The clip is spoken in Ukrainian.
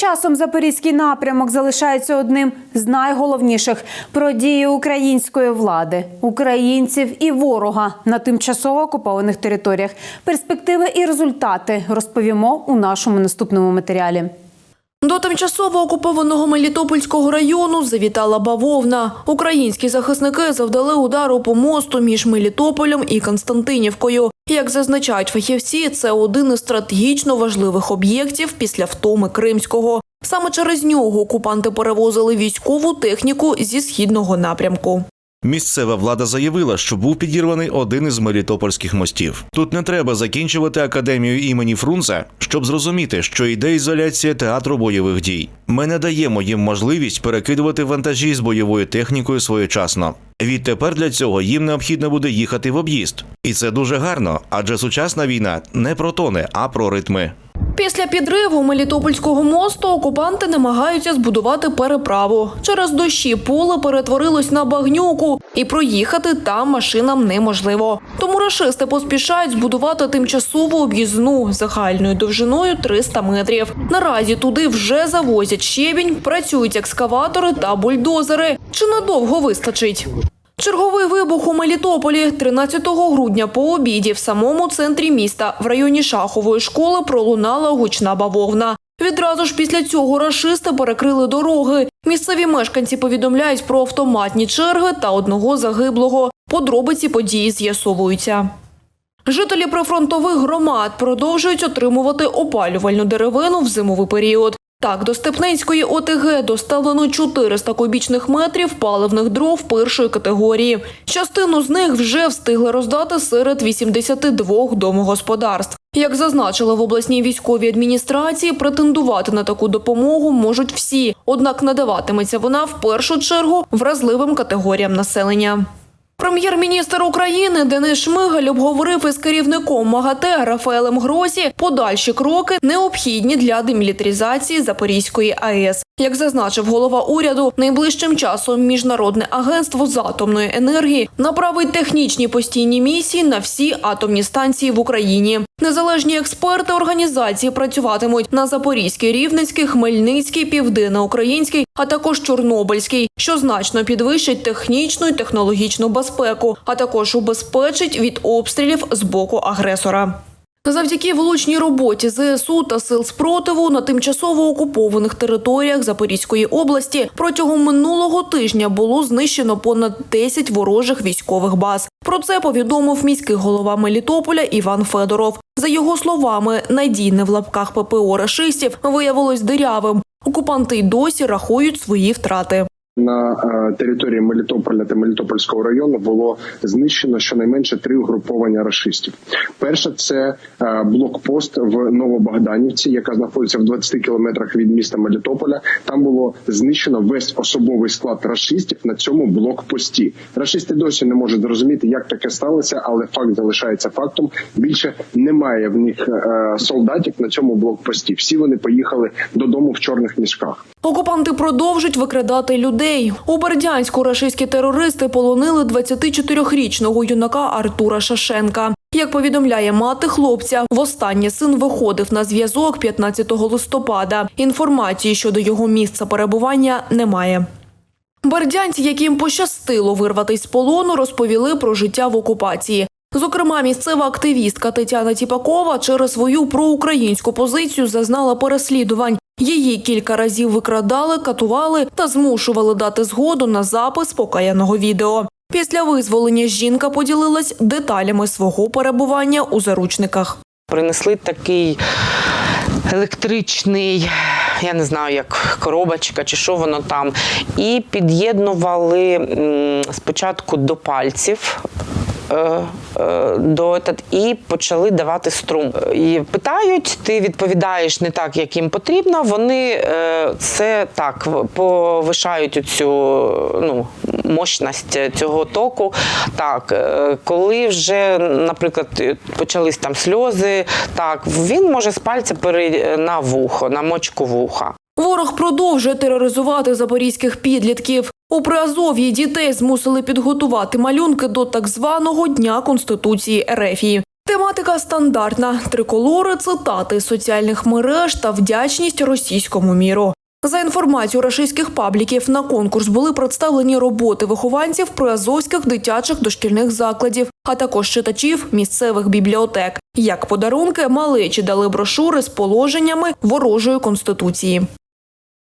часом запорізький напрямок залишається одним з найголовніших про дії української влади, українців і ворога на тимчасово окупованих територіях. Перспективи і результати розповімо у нашому наступному матеріалі. До тимчасово окупованого Мелітопольського району завітала бавовна. Українські захисники завдали удару по мосту між Мелітополем і Константинівкою. Як зазначають фахівці, це один із стратегічно важливих об'єктів після втоми Кримського. Саме через нього окупанти перевозили військову техніку зі східного напрямку. Місцева влада заявила, що був підірваний один із мелітопольських мостів. Тут не треба закінчувати академію імені Фрунзе, щоб зрозуміти, що йде ізоляція театру бойових дій. Ми не даємо їм можливість перекидувати вантажі з бойовою технікою своєчасно. Відтепер для цього їм необхідно буде їхати в об'їзд, і це дуже гарно, адже сучасна війна не про тони, а про ритми. Після підриву Мелітопольського мосту окупанти намагаються збудувати переправу. Через дощі поле перетворилось на багнюку, і проїхати там машинам неможливо. Тому рашисти поспішають збудувати тимчасову об'їзну загальною довжиною 300 метрів. Наразі туди вже завозять щебінь, працюють екскаватори та бульдозери. Чи надовго вистачить? Черговий вибух у Мелітополі 13 грудня по обіді в самому центрі міста в районі Шахової школи пролунала гучна бавовна. Відразу ж після цього рашисти перекрили дороги. Місцеві мешканці повідомляють про автоматні черги та одного загиблого. Подробиці події з'ясовуються. Жителі прифронтових громад продовжують отримувати опалювальну деревину в зимовий період. Так, до Степненської ОТГ доставлено 400 кубічних метрів паливних дров першої категорії. Частину з них вже встигли роздати серед 82 домогосподарств. Як зазначили в обласній військовій адміністрації, претендувати на таку допомогу можуть всі, однак надаватиметься вона в першу чергу вразливим категоріям населення. Прем'єр-міністр України Денис Шмигаль обговорив із керівником МАГАТЕ Рафаелем Гросі подальші кроки, необхідні для демілітаризації Запорізької АЕС. Як зазначив голова уряду, найближчим часом міжнародне агентство з атомної енергії направить технічні постійні місії на всі атомні станції в Україні. Незалежні експерти організації працюватимуть на Запорізькій, Рівненській, Хмельницькій, Південноукраїнській, а також Чорнобильській, що значно підвищить технічну і технологічну безпеку, а також убезпечить від обстрілів з боку агресора. Завдяки влучній роботі ЗСУ та сил спротиву на тимчасово окупованих територіях Запорізької області протягом минулого тижня було знищено понад 10 ворожих військових баз. Про це повідомив міський голова Мелітополя Іван Федоров. За його словами, надійне в лапках ППО рашистів виявилось дирявим. Окупанти й досі рахують свої втрати. На е, території Мелітополя та Мелітопольського району було знищено щонайменше три угруповання рашистів. Перше це е, блокпост в Новобогданівці, яка знаходиться в 20 кілометрах від міста Мелітополя. Там було знищено весь особовий склад рашистів на цьому блокпості. Рашисти досі не можуть зрозуміти, як таке сталося, але факт залишається фактом. Більше немає в них е, солдатів на цьому блокпості. Всі вони поїхали додому в чорних мішках. Окупанти продовжують викрадати людей. У Бердянську рашистські терористи полонили 24-річного юнака Артура Шашенка. Як повідомляє мати хлопця, востаннє син виходив на зв'язок 15 листопада. Інформації щодо його місця перебування немає. Бердянці, яким пощастило вирватися з полону, розповіли про життя в окупації. Зокрема, місцева активістка Тетяна Тіпакова через свою проукраїнську позицію зазнала переслідувань. Її кілька разів викрадали, катували та змушували дати згоду на запис покаяного відео. Після визволення жінка поділилась деталями свого перебування у заручниках. Принесли такий електричний, я не знаю, як коробочка чи що воно там, і під'єднували спочатку до пальців. Е, е, До этот, і почали давати струм. І питають, ти відповідаєш не так, як їм потрібно. Вони е, це так повишають цю ну, мощність цього току. Так, коли вже, наприклад, почались там сльози, так він може з пальця перейти на вухо, на мочку вуха. Ворог продовжує тероризувати запорізьких підлітків. У Приазов'ї дітей змусили підготувати малюнки до так званого Дня Конституції Ерефії. Тематика стандартна: триколори, цитати соціальних мереж та вдячність російському міру. За інформацією рашистських пабліків, на конкурс були представлені роботи вихованців приазовських дитячих дошкільних закладів, а також читачів місцевих бібліотек. Як подарунки малечі дали брошури з положеннями ворожої конституції.